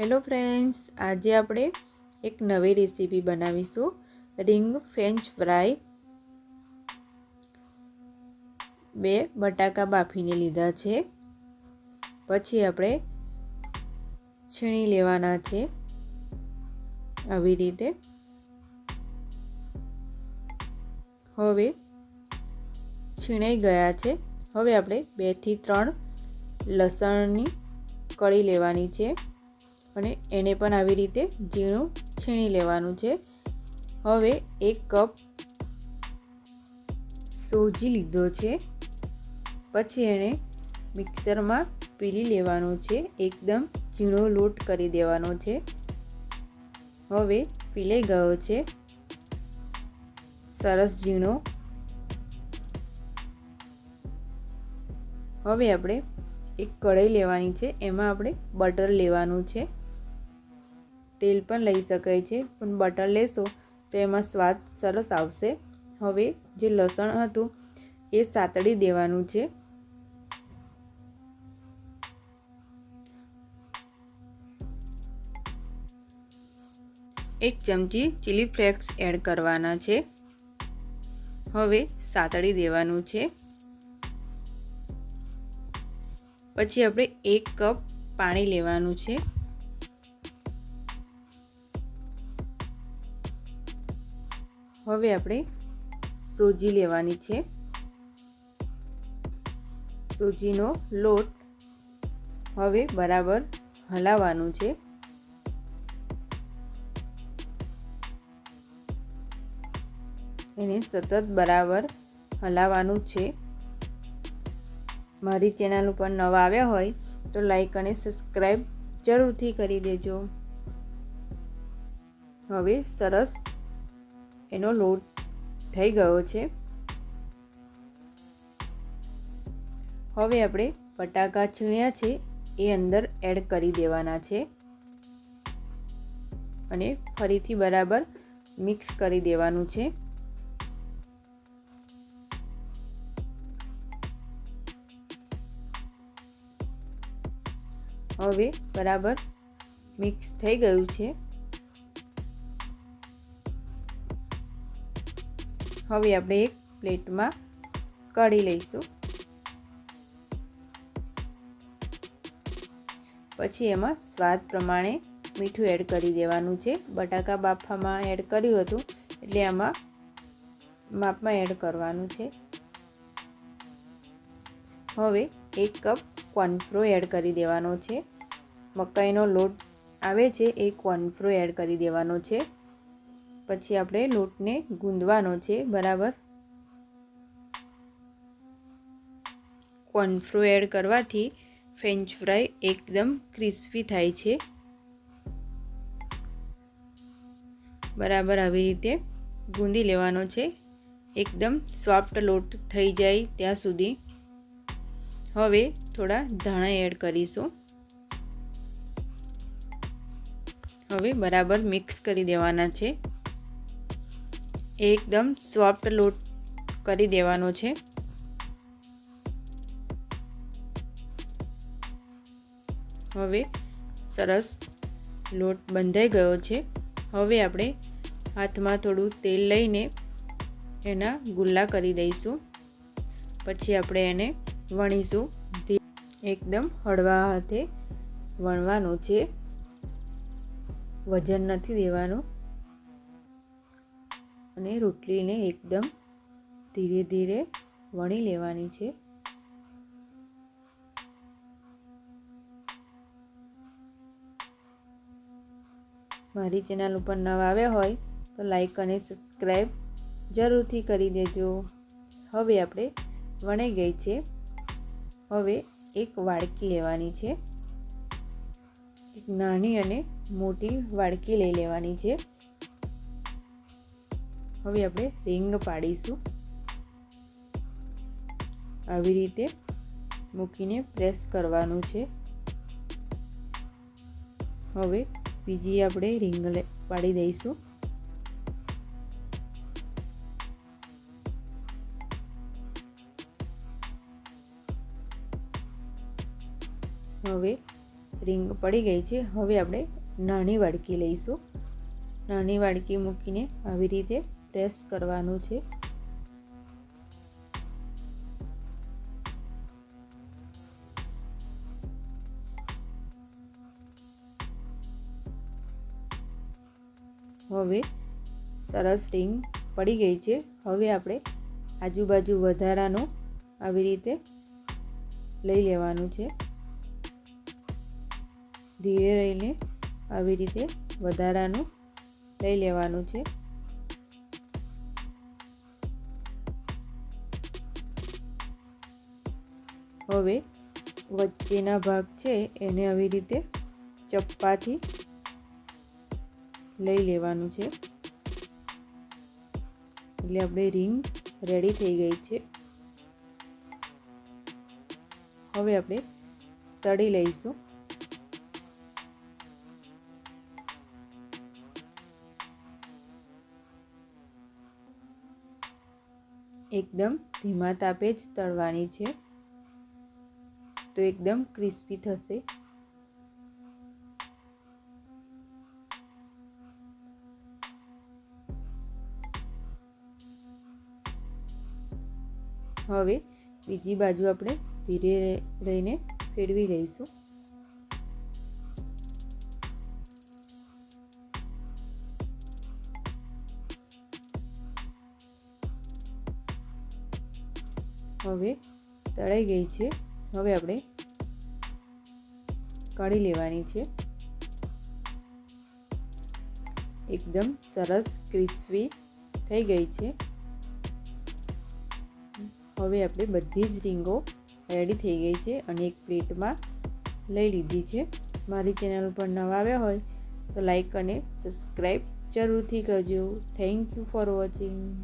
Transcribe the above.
Hello friends આજે આપણે એક નવી રેસીપી બનાવીશું. રિંગ ફ્રેન્ચ ફ્રાય બે બટાકા બાફીને લીધા છે. પછી આપણે છીણી લેવાના છે. આવી રીતે. હવે છીણાઈ ગયા છે. હવે આપણે બેથી ત્રણ લસણની કળી લેવાની છે. અને એને પણ આવી રીતે ઝીણું છીણી લેવાનું છે. હવે એક કપ સોજી લીધો છે. પછી એને મિક્સરમાં પીલી લેવાનું છે. એકદમ ઝીણો લોટ કરી દેવાનો છે. હવે પીલાઈ ગયો છે. સરસ ઝીણો. હવે આપણે એક કઢાઈ લેવાની છે. એમાં આપણે બટર લેવાનું છે. તેલ પણ લઈ શકાય છે, પણ બટર લેશો તો એમાં સ્વાદ સરસ આવશે. હવે જે લસણ હતું એ સાતળી દેવાનું છે. એક ચમચી ચીલી ફ્લેક્સ એડ કરવાના છે. હવે સાતળી દેવાનું છે. પછી આપણે એક કપ પાણી લેવાનું છે. હવે આપણે સોજી લેવાની છે. સોજીનો લોટ હવે બરાબર હલાવવાનું છે. એને સતત બરાબર હલાવવાનું છે. મારી ચેનલ ઉપર નવા આવ્યા હોય તો લાઈક અને સબસ્ક્રાઈબ જરૂરથી કરી દેજો. હવે સરસ એનો લોટ થઈ ગયો છે. હવે આપણે બટાકા છીણ્યા છે, એ અંદર એડ કરી દેવાના છે. અને ફરીથી બરાબર મિક્સ કરી દેવાનું છે. હવે બરાબર મિક્સ થઈ ગયું છે. હવે આપણે એક પ્લેટમાં કાઢી લઈશું. પછી એમાં સ્વાદ પ્રમાણે મીઠું એડ કરી દેવાનું છે. બટાકા બાફામાં એડ કર્યું હતું, એટલે આમાં માપમાં એડ કરવાનું છે. હવે એક કપ કોર્નફ્રો એડ કરી દેવાનો છે. મકાઈનો લોટ આવે છે, એ કોર્નફ્રો એડ કરી દેવાનો છે. પછી આપણે લોટને ગૂંદવાનો છે, બરાબર? કોર્નફ્લો એડ કરવાથી ફ્રેન્ચ ફ્રાય એકદમ ક્રિસ્પી થાય છે. બરાબર આવી રીતે ગુંદી લેવાનો છે. એકદમ સોફ્ટ લોટ થઈ જાય ત્યાં સુધી. હવે થોડા ધાણા એડ કરીશું. હવે બરાબર મિક્સ કરી દેવાના છે. એકદમ સોફ્ટ લોટ કરી દેવાનો છે. હવે સરસ લોટ બંધાઈ ગયો છે. હવે આપણે હાથમાં થોડું તેલ લઈને એના ગુલ્લા કરી દઈશું. પછી આપણે એને વણીશું. એકદમ હળવા હાથે વણવાનું છે. વજન નથી દેવાનું. અને રોટલીને એકદમ ધીરે ધીરે વણી લેવાની છે. મારી ચેનલ ઉપર નવા આવ્યા હોય તો લાઈક અને સબસ્ક્રાઈબ જરૂરથી કરી દેજો. હવે આપણે વણાઈ ગઈ છે. હવે એક વાડકી લેવાની છે. એક નાની અને મોટી વાડકી લઈ લેવાની છે. હવે આપણે રિંગ પાડીશું. આવી રીતે મૂકીને પ્રેસ કરવાનું છે. હવે બીજી આપણે રિંગ પાડી દઈશું. હવે રીંગ પડી ગઈ છે. હવે આપણે નાની વાડકી લઈશું. નાની વાડકી મૂકીને આવી રીતે પ્રેસ કરવાનું છે. હવે સરસ રીંગ પડી ગઈ છે. હવે આપણે આજુબાજુ વધારાનું આવી રીતે લઈ લેવાનું છે. ધીરે રહીને આવી રીતે વધારાનું લઈ લેવાનું છે. હવે વચ્ચેના ભાગ છે એને આવી રીતે ચપ્પાથી લઈ લેવાનું છે. એટલે આપણે રિંગ રેડી થઈ ગઈ છે. હવે આપણે તળી લઈશું. એકદમ ધીમા તાપે જ તળવાની છે. તો એકદમ ક્રિસ્પી થશે. હવે બીજી બાજુ આપણે ધીરે રહીને ફેરવી લઈશું. હવે તળાઈ ગઈ છે. હવે આપણે કાઢી લેવાની છે. એકદમ સરસ ક્રિસ્પી થઈ ગઈ છે. હવે આપણે બધી જ રીંગો રેડી થઈ ગઈ છે અને એક પ્લેટમાં લઈ લીધી છે. મારી ચેનલ પર નવા આવ્યા હોય તો લાઈક અને સબસ્ક્રાઈબ જરૂરથી કરજો. Thank you for watching